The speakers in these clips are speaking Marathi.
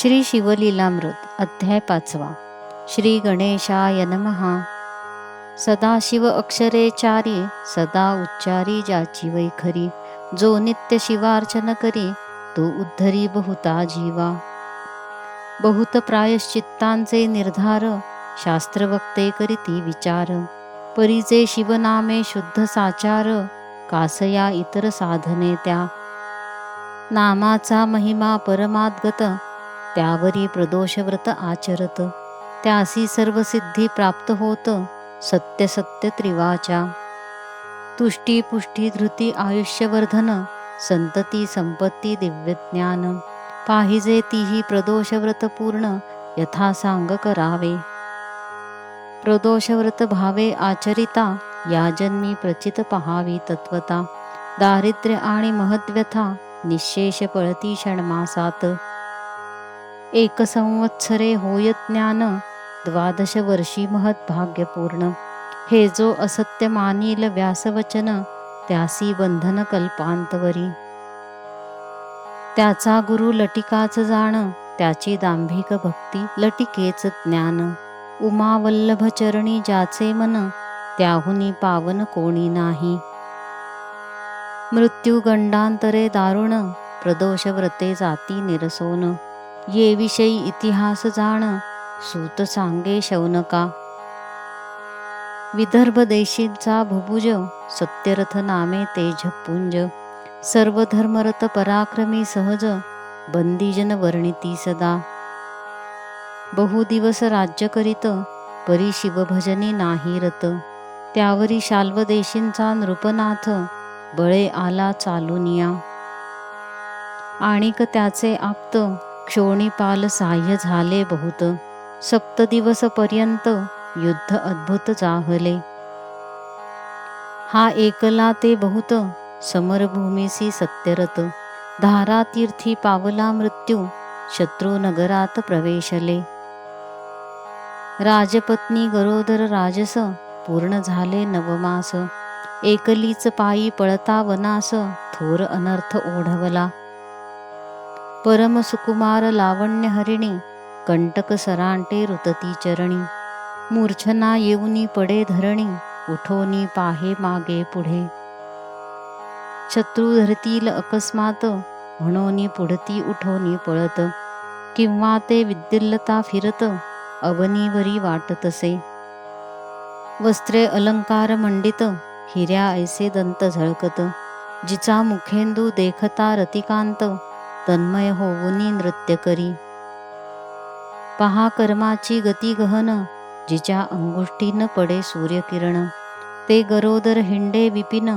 श्री शिवलीलामृत अध्याय पाचवा. श्री गणेशाय नमहा सदाशिव अक्षरे चारी सदा उच्चारी ज्याची वैखरी जो नित्य शिवार्चन करी तो उद्धरी बहुता जीवा. बहुत प्रायश्चित्तांचे निर्धार शास्त्रवक्ते करीती विचार. परीचे शिवनामे शुद्ध साचार कासया इतर साधने त्या. नामाचा महिमा परमाद्गत त्यावरी प्रदोषव्रत आचरत. त्यासी सर्व सिद्धी प्राप्त होत सत्य सत्य त्रिवाचा. तुष्टी पुष्टी धृती आयुष्यवर्धन संतती संपत्ती दिव्यज्ञान. पाहिजे तीही प्रदोषव्रत पूर्ण यथा सांग करावे. प्रदोषव्रत भावे आचरिता या जन्मी प्रचित पहावी तत्वता दारिद्र्य आणि महद्व्यथा निशेष पळती षण्मासात. एक संवत्सरे होय ज्ञान द्वादश वर्षी महत् भाग्यपूर्ण. हे जो असत्य मानिल व्यासवचन त्यासी बंधन कल्पांतवरी. त्याचा गुरु लटिकाच जाण त्याची दांभिक भक्ती लटिकेच ज्ञान. उमावल्लभ चरणी ज्याचे मन त्याहुनी पावन कोणी नाही. मृत्यू गंडांतरे दारुण प्रदोष व्रते जाती निरसोन. ये विषयी इतिहास जाण सूत सांगे शौनका. विदर्भ देशींचा भुभुज सत्यरथ नामे तेजपुंज सर्व धर्मरत पराक्रमी सहज बंदीजन वर्णिती सदा. बहुदिवस राज्य करीत परी शिवभजनी नाही रत. त्यावरी शाल्व देशींचा नृपनाथ बळे आला चालुनिया. आणिक त्याचे आप्त क्षोणीपाल साह्य झाले बहुत. सप्त दिवस पर्यंत युद्ध अद्भुत जाहले. हा एकला ते बहुत समरभूमीसी सत्यरत धारातीर्थी पावला मृत्यू शत्रुनगरात प्रवेशले. राजपत्नी गरोदर राजस पूर्ण झाले नवमास. एकलीच पायी पळता वनास थोर अनर्थ ओढवला. परम सुकुमार लावण्य हरिणी कंटक सरांटे रुतती चरणी मूर्छना येऊनी पडे धरणी उठोनी पाहे मागे पुढे. शत्रू धरतील अकस्मात म्हणोनी पुढती उठोनी पळत. किंवा ते विद्युल्लता फिरत अवनीवरी वाटतसे वस्त्रे अलंकार मंडित हिऱ्या ऐसे दंत झळकत. जिचा मुखेंदू देखता रतिकांत तन्मय होऊनी नृत्य करी. पहा कर्माची गती गहन जिच्या अंगुष्टीन पडे सूर्यकिरण. ते गरोदर हिंडे विपिन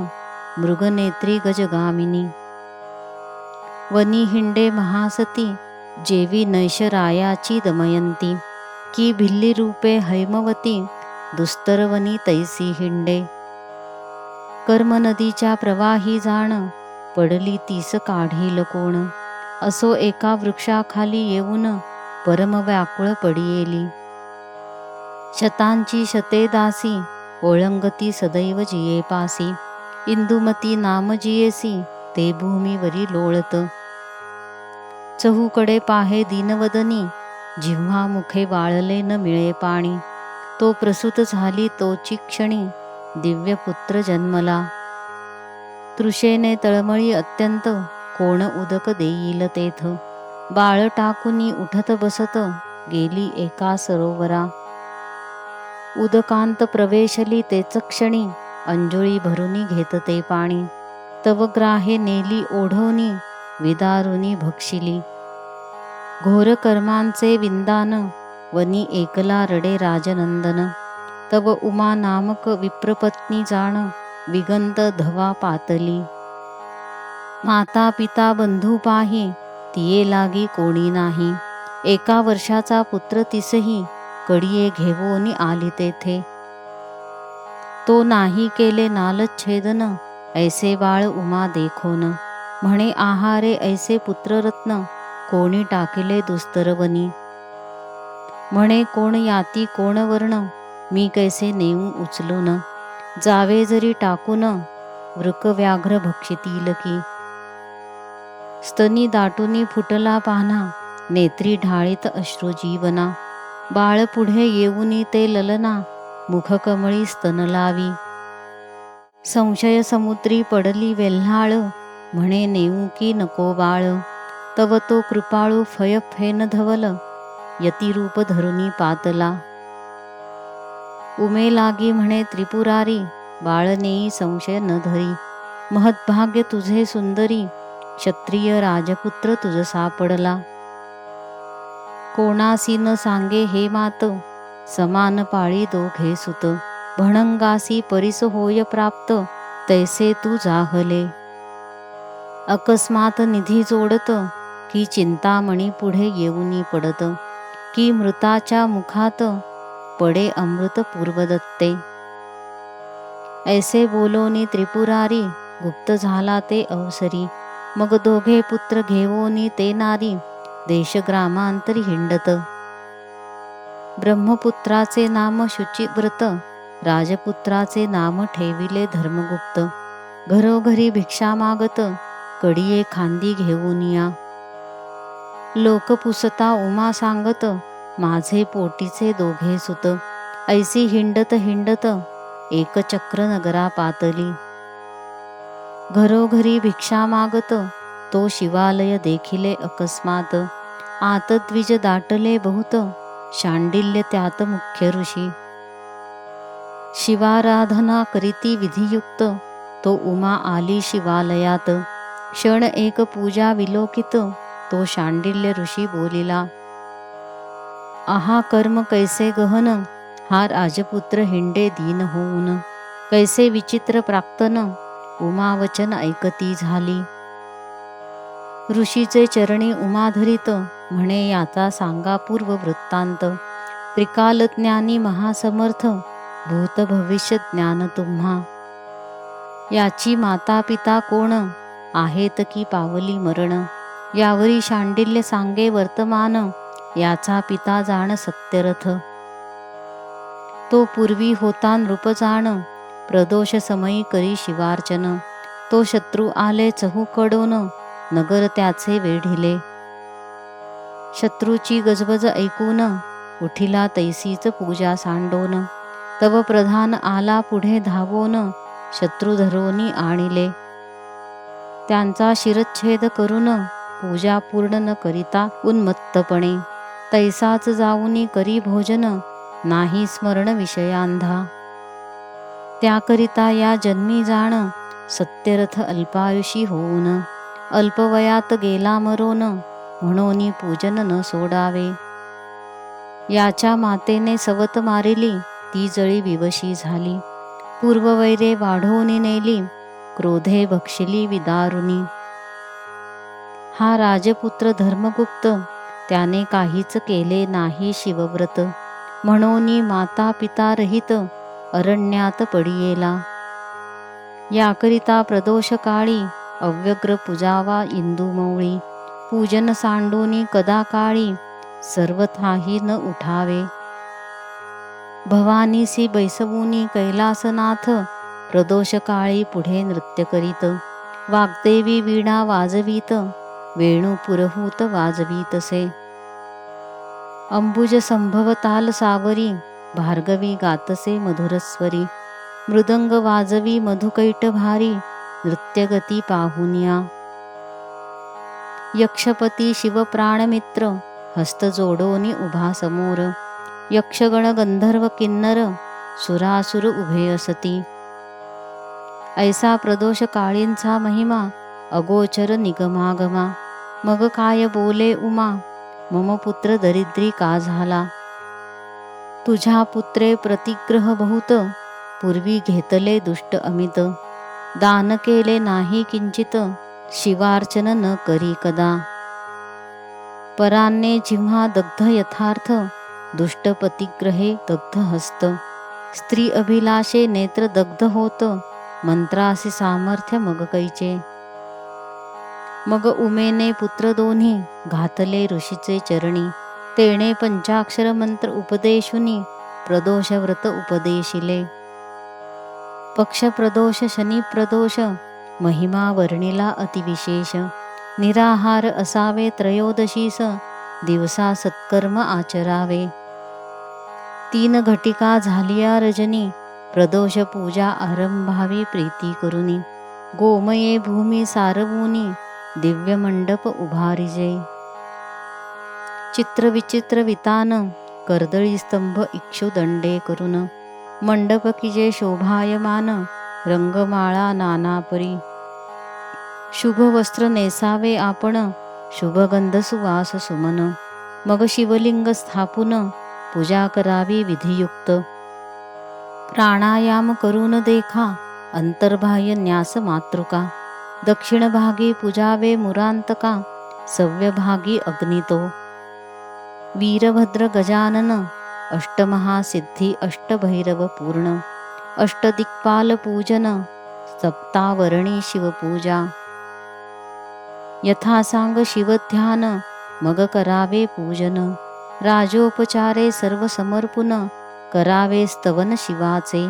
मृगनेत्री गजगामिनी वनी हिंडे महासती जेवी नैशरायाची दमयंती. की भिल्ली रूपे हैमवती दुस्तरवनी तैसी हिंडे. कर्म नदीच्या प्रवाही जाण पडली तीस काढील कोण. असो एका वृक्षाखाली येऊन परम व्याकुळ पडियेली. शतांची शते दासी ओळंगती सदैव जिये पासी. इंदुमती नाम जियेसी ते भूमीवरी लोळत. चहूकडे पाहे दीनवदनी जिव्हा मुखे वाळले न मिळे पाणी. तो प्रसूत झाली तोची क्षणी दिव्य पुत्र जन्मला. तृषेने तळमळी अत्यंत कोण उदक देईल तेथ? बाळ टाकुनी उठत बसत गेली एका सरोवरा. उदकांत प्रवेशली तेच क्षणी अंजुळी भरुनी घेत ते पाणी. तव ग्राहे नेली ओढवणी विदारुनी भक्षिली. घोर कर्मांचे विंदान वनी एकला रडे राजनंदन. तव उमा नामक विप्रपत्नी जाण विगंत धवा पातली. माता पिता बंधू पाही तिये लागी कोणी नाही. एका वर्षाचा पुत्र तिसही कडिये घेवोनी आली तेथे. तो नाही केले नालच्छेदन ऐसे बाळ उमा देखोन. म्हणे आहारे ऐसे पुत्ररत्न कोणी टाकिले दुस्तरवनी. म्हणे कोण याती कोण वर्ण मी कैसे नेऊ उचलून. जावे जरी टाकून वृक व्याघ्र भक्षितील की स्तनी दाटूनी फुटला पान्हा नेत्री ढाळीत अश्रू जीवना बाळ पुढे येऊनी ते ललना मुखकमळी स्तन लावी. संशय समुद्री पडली वेल्हाळ म्हणे नेऊ की नको बाळ. तव तो कृपाळू फय फेन धवल यतिरूप धरुनी पातला. उमे लागी म्हणे त्रिपुरारी बाळ नेई संशय न धरी. महद्भाग्य तुझे सुंदरी क्षत्रिय राजपुत्र तुझ सापडला. कोणासी न सांगे हे मात समान पाळी दोघे सुत भणंगासी परिस होय प्राप्त तैसे तू जाहले. अकस्मात निधी जोडत की चिंतामणी पुढे येऊनी पडत. की मृताच्या मुखात पडे अमृत पूर्वदत्ते. ऐसे बोलोनी त्रिपुरारी गुप्त झाला ते अवसरी. मग दोघे पुत्र घेवोनी ते नारी. देशग्रामांतरी हिंडत. ब्रह्मपुत्राचे नाम शुचिव्रत राजपुत्राचे नाम ठेविले धर्मगुप्त. घरोघरी भिक्षा मागत. कडिये खांदी घेऊन या. लोक पुसता उमा सांगत. माझे पोटीचे दोघे सुत. ऐसी हिंडत हिंडत. एकचक्र नगरा पातली घरोघरी भिक्षा मागत तो शिवालय देखिले अकस्मात. आत द्विज दाटले बहुत शांडिल्य त्यात मुख्य ऋषी. शिवाराधना करीती विधियुक्त तो उमा आली शिवालयात. क्षण एक पूजा विलोकित तो शांडिल्य ऋषी बोलिला आहा कर्म कैसे गहन हा राजपुत्र हिंडे दीन होऊन. कैसे विचित्र प्राक्तन उमावचन ऐकती झाली. ऋषीचे चरणी उमाधरित म्हणे याचा सांगा पूर्व वृत्तांत. त्रिकालज्ञानी महासमर्थ भूत भविष्य ज्ञान तुम्हा. याची माता पिता कोण? आहेत की पावली मरण? यावरी शांडिल्य सांगे वर्तमान याचा पिता जाण सत्यरथ. तो पूर्वी होता नृपजाण प्रदोष समयी करी शिवार्चन तो शत्रू आले चहूकडून नगर त्याचे वेढिले. शत्रूची गजबज ऐकून उठिला तैसीच पूजा सांडोन. तव प्रधान आला पुढे धावोन शत्रू धरोनी आणिले. त्यांचा शिरच्छेद करून पूजा पूर्ण न करिता उन्मत्तपणे. तैसाच जाऊनी करी भोजन नाही स्मरण विषयांधा. त्याकरिता या जन्मी जाण सत्यरथ अल्पायुषी होऊन अल्पवयात गेला मरोन म्हणून पूजन न सोडावे. याच्या मातेने सवत मारिली ती जळी विवशी झाली. पूर्ववैरे वाढवून नेली क्रोधे भक्षिली विदारुनी. हा राजपुत्र धर्मगुप्त त्याने काहीच केले नाही शिवव्रत. म्हणून माता पिता रहित अरण्यात पडियेला. याकरिता प्रदोष काळी अव्यग्र पूजावा इंदुमौळी पूजन सांडूनी कदा काळी सर्वथाही न उठावे. भवानीसी बैसवूनी कैलासनाथ प्रदोष काळी पुढे नृत्य करीत वाग्देवी वीणा वाजवीत वेणू पुरहूत वाजवीतसे. अंबुज संभव ताल सावरी भार्गवी गातसे मधुरस्वरी मृदंग वाजवी मधुकैट भारी नृत्यगती पाहुनिया। यक्षपती शिवप्राणमित्र हस्त जोडोनी उभा समोर। यक्षगण गंधर्व किन्नर सुरासुर उभे असती। ऐसा प्रदोष काळींचा महिमा अगोचर निगमागमा। मग काय बोले उमा? मम पुत्र दरिद्री का झाला? तुझ्या पुत्रे प्रतिग्रह बहुत. पूर्वी घेतले दुष्ट अमित. दान केले नाही किंचित. शिवार्चन न करी कदा. परान्ने जिव्हा दग्ध यथार्थ. दुष्ट पतिग्रहे दग्ध हस्त. स्त्री अभिलाषे नेत्र दग्ध होत. मंत्रासे सामर्थ्य मग कैचे. मग उमेने पुत्र दोन्ही घातले ऋषीचे चरणी. तेणे पंचाक्षर मंत्र उपदेशुनी प्रदोष व्रत उपदेशिले. पक्ष प्रदोष प्रदोष महिमा वर्णिला अतिविशेष निराहार असावे त्रयोदशीस दिवसा सत्कर्म आचरावे. तीन घटिका झालिया रजनी प्रदोष पूजा आरंभावी प्रीती करुनी. गोमये भूमी सारवूनी दिव्य मंडप उभारिजे. चित्रविचित्र वितान कर्दळी स्तंभ इक्षुदंडे करून मंडप किजे शोभायमान रंगमाळा नानापरी. शुभ वस्त्र नेसावे आपण शुभगंध सुवास सुमन. मग शिवलिंग स्थापून पूजा करावी विधियुक्त. प्राणायाम करून देखा अंतर्बाह्य न्यास मातृका. दक्षिण भागी पूजावे मुरांतका सव्यभागी अग्नितो. वीरभद्र गजानन अष्टमहासिद्धी अष्टभैरव पूर्ण अष्टदिक्पाल पूजन सप्तावरणी शिवपूजा यथासांग शिवध्यान मग करावे पूजन राजोपचारे सर्व समर्पुन करावे स्तवन शिवाचे।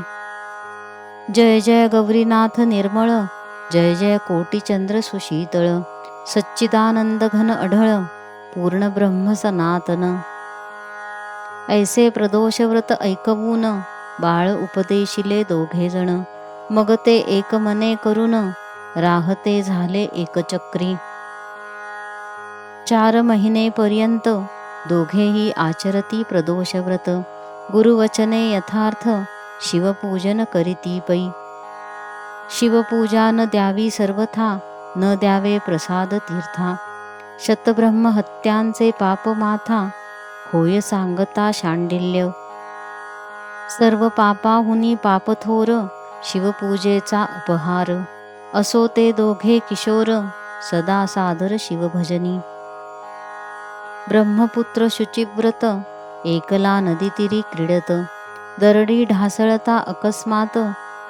जय जय गौरीनाथ निर्मळ जय जय कोटीचंद्र सुशीतळ सच्चिदानंद घन अढळ। पूर्ण ब्रह्म सनातन. ऐसे प्रदोष व्रत ऐकवून बाळ उपदेशिले दोघे जण. मग ते एक मने करून राहते झाले एकचक्री. चार महिने पर्यंत दोघेही आचरती प्रदोष व्रत गुरुवचने यथार्थ शिवपूजन करीती पै. शिवपूजा न द्यावी सर्वथा न द्यावे प्रसाद तीर्था. शतब्रह्म हत्यांचे पाप माथा होय सांगता शांडिल्य. सर्व पापाहुनी पापथोर शिवपूजेचा उपहार. असो ते दोघे किशोर सदा सादर शिवभजनी. ब्रह्मपुत्र शुचिव्रत एकला नदीतीरी क्रीडत. दरडी ढासळता अकस्मात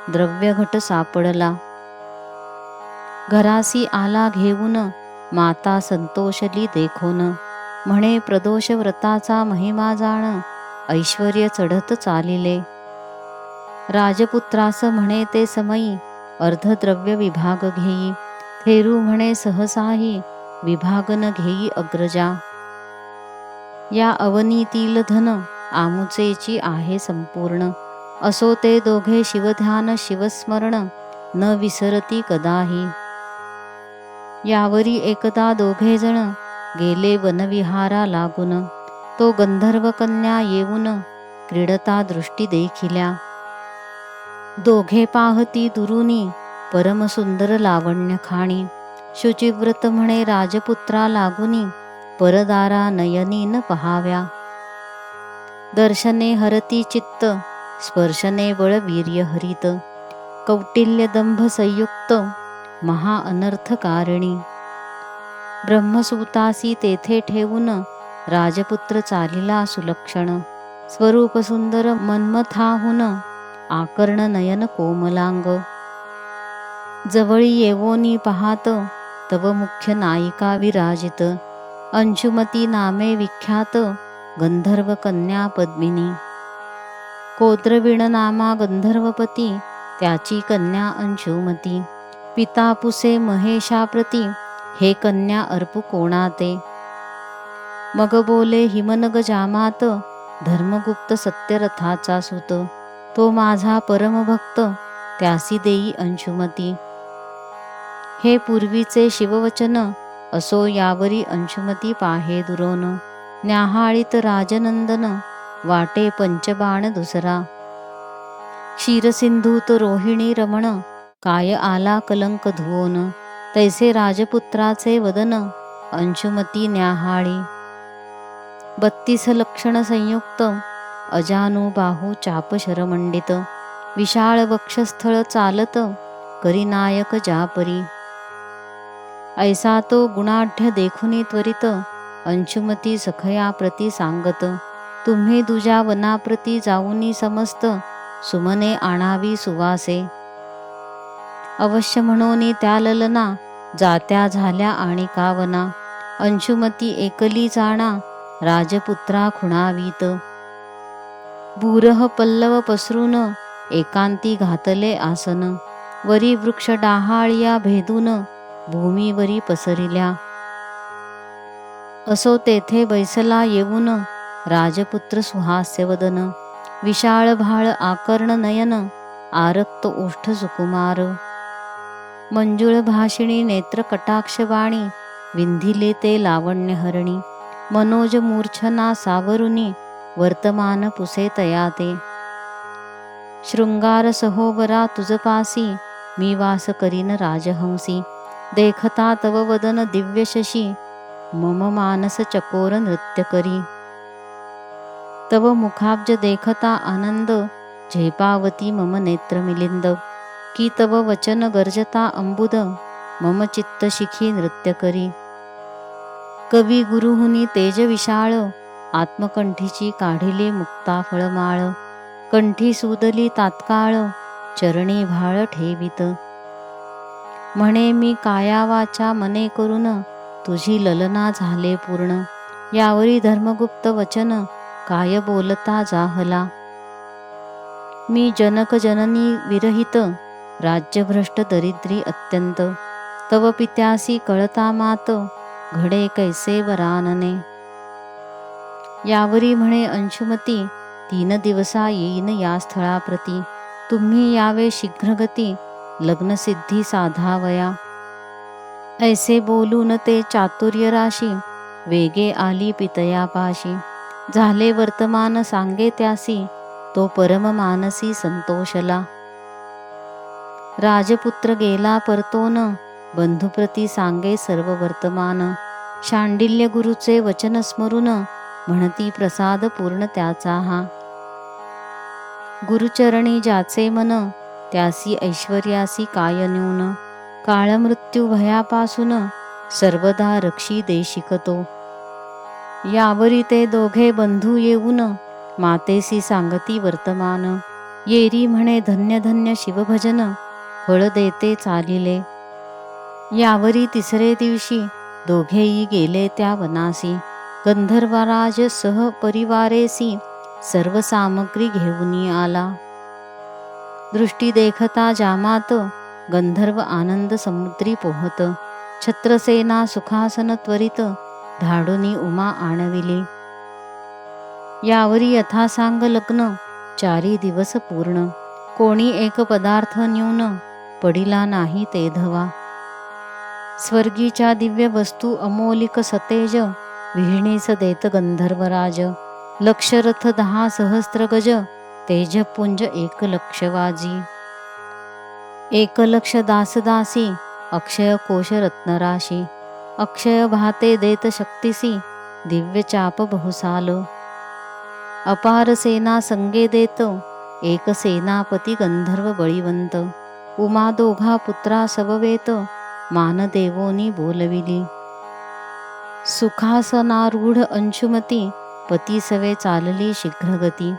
द्रव्यघट सापडला. घरासी आला घेऊन माता संतोषली देखोन. म्हणे प्रदोष व्रताचा महिमा जाण ऐश्वर्य चढत चालिले. राजपुत्रास म्हणे ते समयी अर्धद्रव्य विभाग घेई. थेरू म्हणे सहसाही विभागन घेई अग्रजा. या अवनीतील धन आमुचेची आहे संपूर्ण. असो ते दोघे शिवध्यान शिवस्मरण न विसरती कदाही. यावरी एकदा दोघे जण गेले वनविहारा लागून. तो गंधर्व कन्या येऊन क्रीडता दृष्टी देखिल्या. दोघे पाहती दुरुनी परमसुंदर लावण्य खाणी शुचिव्रत म्हणे राजपुत्रा लागुनी परदारा नयनी न पहाव्या. दर्शने हरती चित्त स्पर्शने बळ वीर्य हरित कौटिल्य दंभ संयुक्त महा अनर्थकारिणी ब्रह्मसूतासी तेथे ठेवून राजपुत्र चालिला सुलक्षण. स्वरूप सुंदर मन्मथाहून आकर्ण नयन कोमलांग. जवळी येवोनी पाहात तव मुख्य नायिका विराजित. अंशुमती नामे विख्यात गंधर्व कन्या पद्मिनी. कोत्रविण नामा गंधर्वपती त्याची कन्या अंशुमती. पिता पुसे महेशाप्रती हे कन्या अर्प कोणाते? मग बोले हिमनग जामात धर्मगुप्त सत्यरथाचा सुत तो माझा परमभक्त त्यासी देई अंशुमती. हे पूर्वीचे शिववचन असो यावरी अंशुमती पाहे दुरोन न्याहाळीत राजनंदन वाटे पंचबाण दुसरा. क्षीरसिंधूत रोहिणी रमण काय आला कलंक धुवन? तैसे राजपुत्राचे वदन अंशुमती न्याहाळी. बत्तीस लक्षण संयुक्त अजानू बाहू चाप शरमंडित. विशाळ वक्षस्थळ चालत करीनायक जापरी. ऐसा तो गुणाढ्य देखुनी त्वरित अंशुमती सखया प्रती सांगत. तुम्ही दुजा वनाप्रती जाऊनी समस्त सुमने आणावी सुवासे. अवश्य म्हणून त्या ललना जात्या झाल्या आणि कावना. अंशुमती एकली जाणा राजपुत्रा खुणावीत. बुरह पल्लव पसरून एकांती घातले आसन. वरी वृक्ष डाहाळिया भेदून भूमीवरी पसरिल्या. असो तेथे बैसला येऊन राजपुत्र सुहास्यवदन. विशाळ भाळ आकर्ण नयन आरक्त ओष्ठ सुकुमार. मंजुळ भाषिणी नेत्र विंधिले ते लावण्य हरणी मनोज मूर्छना सावरुनी वर्तमान पुसे तया ते. शृंगार सहोवरा तुझपासी मी वास करीन राजहंसी देखता तव वदन दिव्यशशी मम मानस चकोर नृत्य करी. तव मुखाब्ज देखता आनंद झेपावती मम नेत्र मिलिंद की तव वचन गर्जता अंबुद मम चित्त शिखी नृत्य करी. कवी गुरुहुनी तेज विशाळ आत्मकंठीची काढिली मुक्ता फळमाळ. कंठी सुदली तात्काळ चरणी भाळ ठेवित. म्हणे मी कायावाचा मने करून तुझी ललना झाले पूर्ण. यावरी धर्मगुप्त वचन काय बोलता जाहला. मी जनक जननी विरहित राज्यभ्रष्ट दरिद्री अत्यंत. तव पित्यासी कळता मात घडे कैसे वरानने. यावरी म्हणे अंशुमती तीन दिवसा येईन या स्थळाप्रती. तुम्ही यावे शीघ्रगती लग्नसिद्धी साधावया. ऐसे बोलून ते चातुर्य राशी वेगे आली पितयापाशी. झाले वर्तमान सांगे त्यासी तो परम मानसी संतोषला. राजपुत्र गेला परतोन. बंधुप्रती सांगे सर्व वर्तमान. शांडिल्य गुरुचे वचन स्मरून म्हणती प्रसाद पूर्ण त्याचा हा. गुरुचरणी ज्याचे मन त्यासी ऐश्वर्यासी काय न्यून. काळमृत्यू भयापासून सर्वदा रक्षी देशिकतो यावरी ते दोघे बंधू येऊन मातेसी सांगती वर्तमान. येरी म्हणे धन्य धन्य शिवभजन. फळ देते चालिले. यावरी तिसरे दिवशी दोघेही गेले त्या वनासी. गंधर्वराज सह परिवारेसी सर्व सामग्री घेऊन आला. दृष्टी देखता जामात गंधर्व आनंद समुद्री पोहत. छत्रसेना सुखासन त्वरित धाडुनी उमा आणविली. यावरी यथासांग लग्न चारी दिवस पूर्ण. कोणी एक पदार्थ न्यून पडिला नाही ते धवा. स्वर्गीच्या दिव्य वस्तू अमोलिक सतेज विहिणीस देत गंधर्वराज. लक्षरथ दहा सहस्त्र गज तेजपुंज एक लक्ष वाजी. एक लक्ष दासदासी अक्षय कोश रत्नराशी. अक्षय भाते देत शक्तिसी दिव्य चाप बहुसाल. अपार सेना संगे देत एक सेनापती गंधर्व बळीवंत. उमा दोघा पुत्रा सववेत मानदेवोनी बोलविली. सुखासनारूढ अंशुमती पती सवे चालली शीघ्रगती.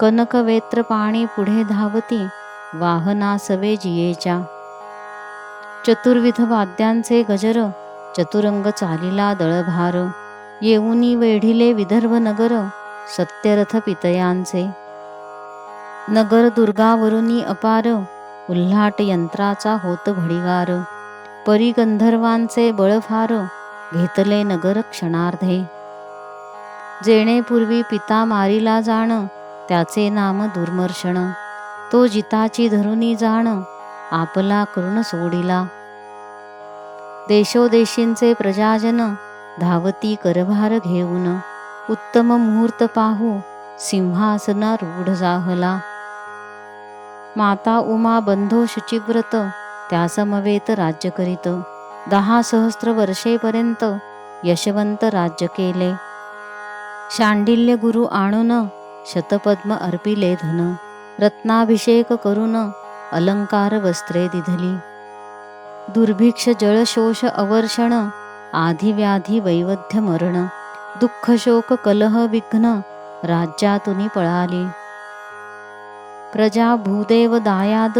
कनकवेत्र पाणी पुढे धावती वाहना सवे जियेच्या. चतुर्विध वाद्यांचे गजर चतुरंग चालिला दळभार. येऊनी वेढिले विदर्भ नगर सत्यरथ पितयांचे. नगर दुर्गावरुनी अपार उल्हाट यंत्राचा होत भडिगार परी गंधर्वांचे बळफार घेतले नगर क्षणार्धे. जेणेपूर्वी पिता मारिला जाण त्याचे नाम दुर्मर्षण. तो जिताची धरुनी जाण आपला करुण सोडिला. देशोदेशींचे प्रजाजन धावती करभार घेऊन उत्तम मुहूर्त पाहू सिंहासना रूढ जाहला. माता उमा बंधो शुचिव्रत त्यासमवेत राज्य करीत. दहा सहस्त्र वर्षेपर्यंत यशवंत राज्य केले. शांडिल्य गुरु आणून शतपद्म अर्पिले धन. रत्नाभिषेक करून अलंकार वस्त्रे दिधली. दुर्भिक्ष जळशोष अवर्षण आधिव्याधी वैवध्य मरण. दुःखशोक कलह विघ्न राज्यातुनी पळाली. प्रजा भूदेव दायाद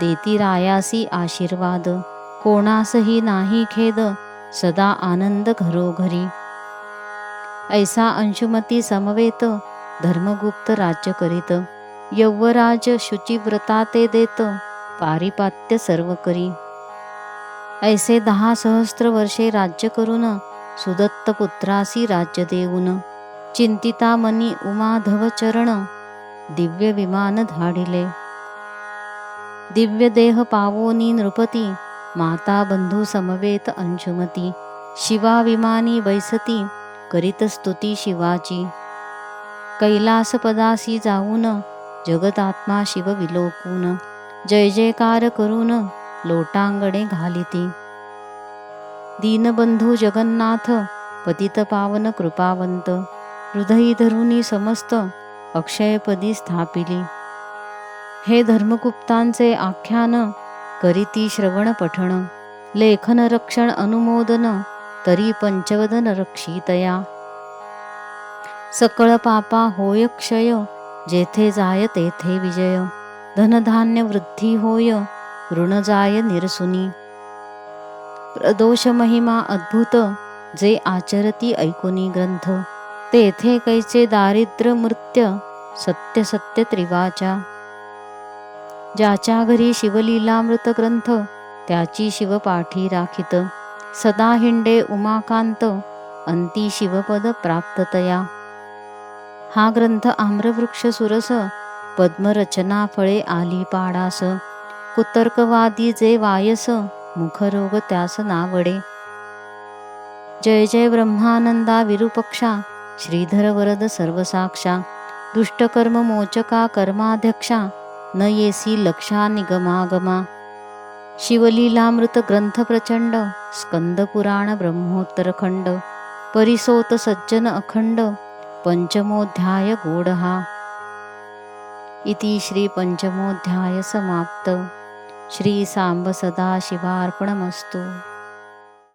देती रायासी आशीर्वाद कोणासही नाही खेद सदा आनंद घरोघरी. ऐसा अंशुमती समवेत धर्मगुप्त राज्य करीत यौवराज शुचिव्रता ते देत पारिपात्य सर्व करी. ऐसे दहा सहस्त्र वर्षे राज्य करून सुदत्त पुत्रासी राज्य देऊन चिंतिता मनी उमाधव चरण दिव्य विमान धाडिले दिव्य देह पावोनी नृपती माता बंधू समवेत अंशुमती शिवा विमानी बैसती करीत स्तुती शिवाची. कैलास पदासी जाऊन जगतात्मा शिव विलोकून. जय जयकार करून लोटांगणे घालिती. दीनबंधू जगन्नाथ पतित पावन कृपावंत. हृदयी धरुनी समस्त अक्षयपदी स्थापिली. हे धर्मगुप्तांचे आख्यान करीती श्रवण पठण लेखन रक्षण अनुमोदन तरी पंचवदन रक्षितया. सकळ पापा होय क्षय जेथे जाय तेथे विजय. धनधान्य वृद्धी होय ऋण जाय निरसुनी. प्रदोष महिमा अद्भुत जे आचरती ऐकुनी ग्रंथ. तेथे कैचे दारिद्र्य मृत्य सत्य सत्य त्रिवाचा. ज्याच्या घरी शिवलीलामृत ग्रंथ त्याची शिवपाठी राखित. सदा हिंडे उमाकांत अंती शिवपद प्राप्ततया. हा ग्रंथ आम्रवृक्ष सुरस पद्मरचना फळे आली पाडास. कुतर्कवादी जे वायस मुखरोग त्यास नावडे. जय जय ब्रह्मानंदा विरूपक्षा श्रीधर वरद सर्वसाक्षा दुष्टकर्म मोचका कर्माध्यक्षा न येसी लक्षा निगमागमा शिवलीलामृत ग्रंथ प्रचंड स्कंद पुराण परिसोत सज्जन अखंड पंचमोध्याय गोडहा। इति श्री पंचमोध्याय समाप्त। श्री सांब सदा शिवार्पणमस्तु